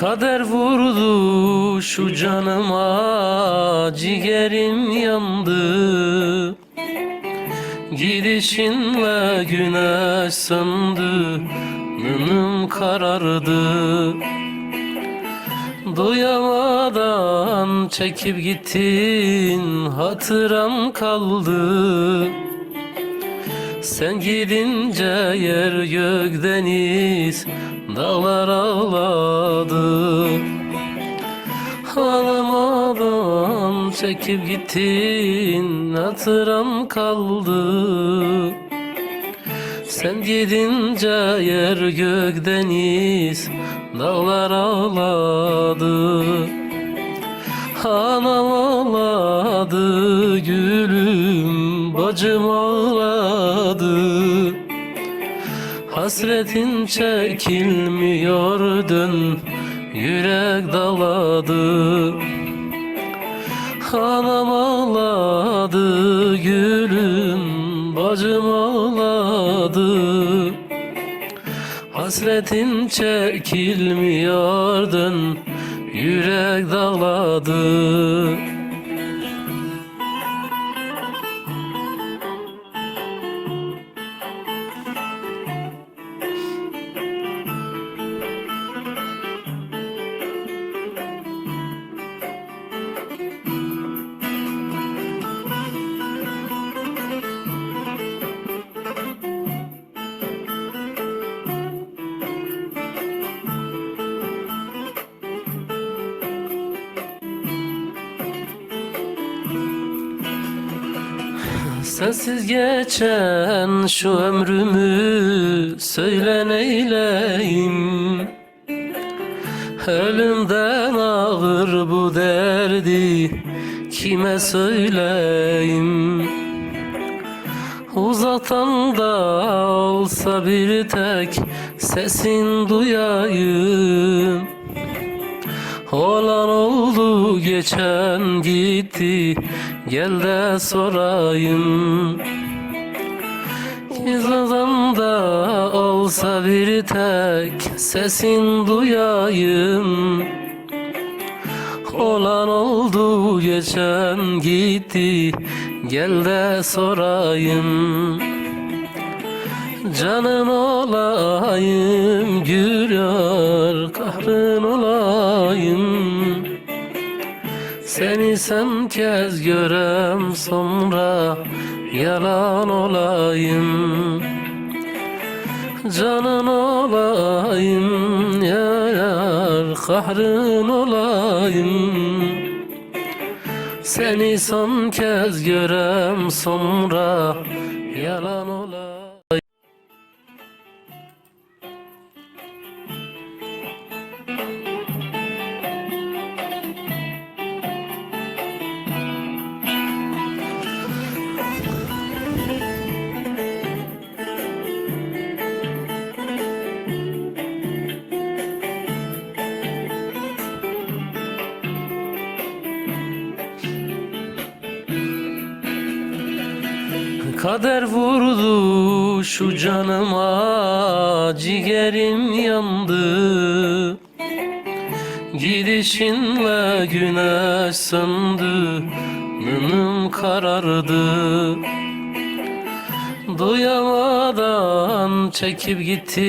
Kader vurdu şu canıma ciğerim yandı. Gidişinle güneş söndü Nınım karardı. Duyamadan çekip gittin Hatıram kaldı. Sen gidince yer gök deniz Dağlar ağladı. Ağlamadan çekip gittin Hatıram kaldı. Sen gidince yer gök deniz Dağlar ağladı. Anam ağladı Gülüm bacım ağladı Hasretin çekilmiyor dön Yürek daladı. Anam ağladı gülüm Bacım ağladı. Hasretin çekilmiyor dön Yürek daladı Sensiz geçen şu ömrümü söyle neyleyim? Ölümden ağır bu derdi kime söyleyeyim Uzaktan da olsa bir tek sesin duyayım Olan oldu geçen gitti. Gel de sorayım. Gizlidan da olsa bir tek Sesin duyayım. Olan oldu geçen gitti. Gel de sorayım. Canın olayım gül yar kahrın olayım Seni sen kez görem sonra yalan olayım. Canın olayım ya yar kahrın olayım. Seni son kez görem sonra Kader vurdu şu canıma ciğerim yandı. Gidişinle güneş söndü Nınım karardı. Duyamadan çekip gitti